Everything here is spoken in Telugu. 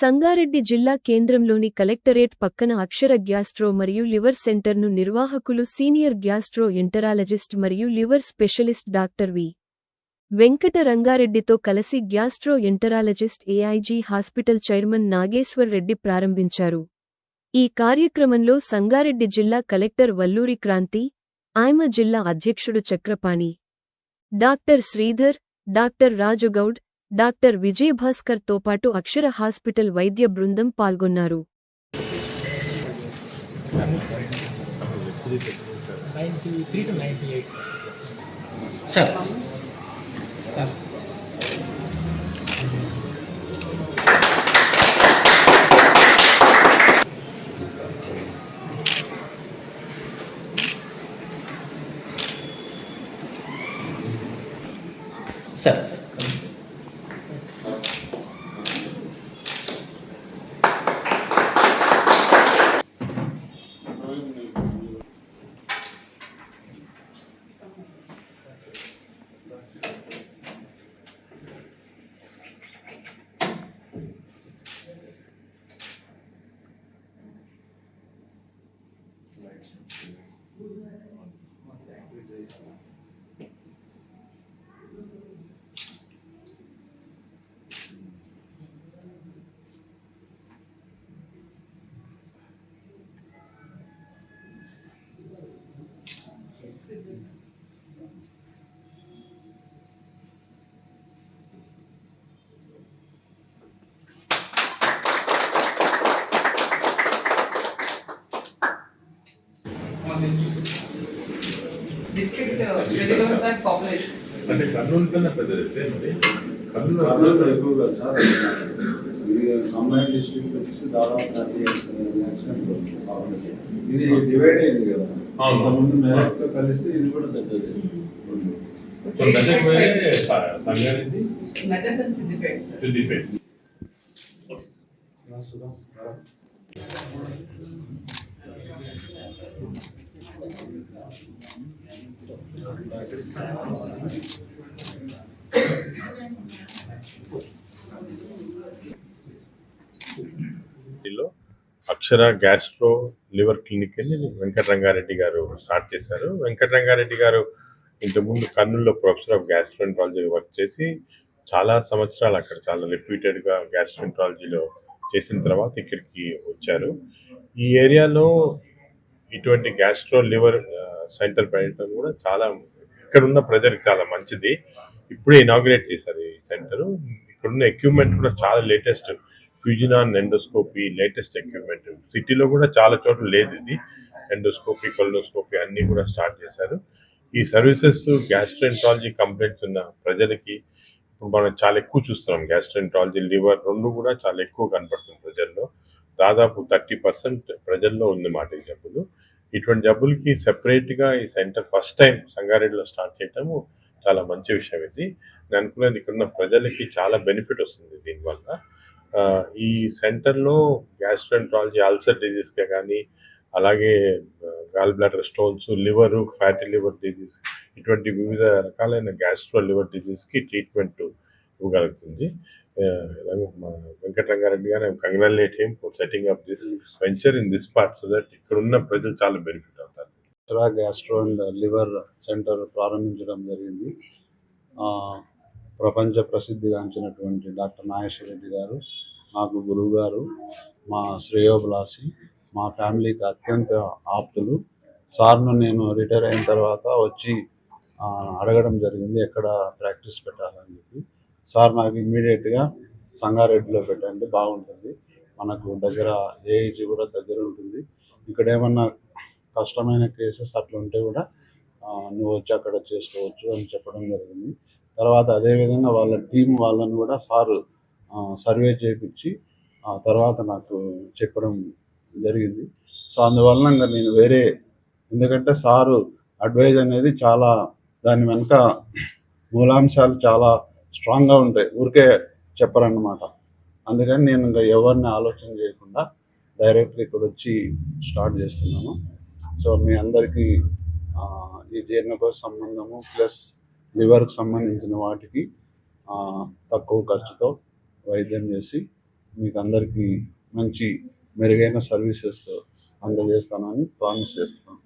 సంగారెడ్డి జిల్లా కేంద్రంలోని కలెక్టరేట్ పక్కన అక్షర గ్యాస్ట్రో మరియు లివర్ సెంటర్ను నిర్వాహకులు సీనియర్ గ్యాస్ట్రో ఎంటరాలజిస్ట్ మరియు liver specialist doctor V. Venkata రంగారెడ్డితో కలిసి gastroenterologist AIG hospital chairman Nageshwar Reddy ప్రారంభించారు. ఈ కార్యక్రమంలో సంగారెడ్డి జిల్లా కలెక్టర్ వల్లూరి క్రాంతి ఆయమ జిల్లా అధ్యక్షుడు Chakrapani doctor Sridhar doctor Rajugoud doctor విజయభాస్కర్తో పాటు అక్షర హాస్పిటల్ వైద్య బృందం పాల్గొన్నారు. Ninety three to ninety eight sir sir Sir sir district uh, deliver that population. అంటే కర్నూలు కన్నా పెద్దది అయితే మరి కర్నూలు కర్నూలు ఎక్కువగా సార్ ఇది కంబైన్ డిస్ట్రిక్ట్ వచ్చేసి దాదాపు థర్టీ ల్యాక్స్ ఇది డివైడ్ అయింది కదా అవును. ముందు మెదక్తో కలిస్తే ఇది కూడా పెద్దది మొత్తం మెదక్ పోయి స- Sangareddy Medan and Siddipet, sir. Siddipet లో Akshara gastro liver clinic అని వెంకటరంగారెడ్డి గారు స్టార్ట్ చేశారు. వెంకటరంగారెడ్డి గారు ఇంతకుముందు కర్నూలులో ప్రొఫెసర్ ఆఫ్ గ్యాస్ట్రోంట్రాలజీ వర్క్ చేసి చాలా సంవత్సరాలు అక్కడ చాలా reputed గా గ్యాస్ట్రోంట్రాలజీలో చేసిన తర్వాత ఇక్కడికి వచ్చారు. ఈ ఏరియాలో ఇటువంటి గ్యాస్ట్రో లివర్ సెంటర్ పెట్టడం కూడా చాలా ఇక్కడ ఉన్న ప్రజలకు చాలా మంచిది. ఇప్పుడే ఇనాగ్రేట్ చేశారు ఈ సెంటర్. ఇక్కడున్న ఎక్విప్మెంట్ కూడా చాలా latest Fujinon endoscopy latest equipment సిటీలో కూడా చాలా చోట్ల లేదు ఇది. ఎండోస్కోపీ కొల్డోస్కోపీ అన్నీ కూడా స్టార్ట్ చేశారు. ఈ సర్వీసెస్ గ్యాస్ట్రెంటాలజీ కంప్లైంట్స్ ఉన్న ప్రజలకి ఇప్పుడు మనం చాలా ఎక్కువ చూస్తున్నాం. గ్యాస్ట్రెంటాలజీ లివర్ రెండు కూడా చాలా ఎక్కువ కనపడుతుంది ప్రజల్లో. దాదాపు థర్టీ పర్సెంట్ ప్రజల్లో ఉంది మాట ఈ జబ్బులు. ఇటువంటి జబ్బులకి సెపరేట్గా ఈ సెంటర్ ఫస్ట్ టైం సంగారెడ్డిలో స్టార్ట్ చేయటము చాలా మంచి విషయం ఇది. నేను అనుకున్నది ఇక్కడ ఉన్న ప్రజలకి చాలా బెనిఫిట్ వస్తుంది దీనివల్ల. ఈ సెంటర్లో గ్యాస్ట్రెంట్రాలజీ అల్సర్ డిజీస్గా కానీ అలాగే gall bladder stones liver fatty liver disease ఇటువంటి వివిధ రకాలైన గ్యాస్ట్రో లివర్ డిజీస్కి ట్రీట్మెంట్ ఇవ్వగలుగుతుంది ఆ, వెంకటరంగారెడ్డి గారు congratulate him for setting up this venture in this part so that ఇక్కడ ఉన్న ప్రజలు చాలా బెనిఫిట్ అవుతారు. Akshara gastro and liver centre ప్రారంభించడం జరిగింది. ప్రపంచ ప్రసిద్ధిగాంచినటువంటి డాక్టర్ నాగేశ్వర రెడ్డి గారు నాకు గురువు గారు మా శ్రేయోబ్లాసి మా ఫ్యామిలీకి అత్యంత ఆప్తులు. సార్ను నేను రిటైర్ అయిన తర్వాత వచ్చి అడగడం జరిగింది ఎక్కడ ప్రాక్టీస్ పెట్టాలని చెప్పి. సార్ నాకు ఇమ్మీడియట్గా సంగారెడ్డిలో పెట్టండి బాగుంటుంది. మనకు దగ్గర ఏఐజీ కూడా దగ్గర ఉంటుంది. ఇక్కడ ఏమన్నా కష్టమైన కేసెస్ అట్లా ఉంటే కూడా నువ్వు వచ్చి అక్కడ చేసుకోవచ్చు అని చెప్పడం జరిగింది. తర్వాత అదేవిధంగా వాళ్ళ టీం వాళ్ళని కూడా సారు సర్వే చేయించి ఆ తర్వాత నాకు చెప్పడం జరిగింది. సో అందువలన ఇంకా నేను వేరే ఎందుకంటే సారు అడ్వైజ్ అనేది చాలా దాని వెనుక మూలాంశాలు చాలా స్ట్రాంగ్గా ఉంటాయి. ఊరికే చెప్పరన్నమాట. అందుకని నేను ఇంకా ఎవరిని ఆలోచన చేయకుండా డైరెక్ట్గా ఇక్కడ వచ్చి స్టార్ట్ చేస్తున్నాను. సో మీ అందరికీ ఈ జీర్ణకోశ సంబంధము ప్లస్ లివర్కి సంబంధించిన వాటికి తక్కువ ఖర్చుతో వైద్యం చేసి మీకు అందరికీ మంచి మెరుగైన సర్వీసెస్ అందజేస్తానని ప్రామిస్ చేస్తున్నాను.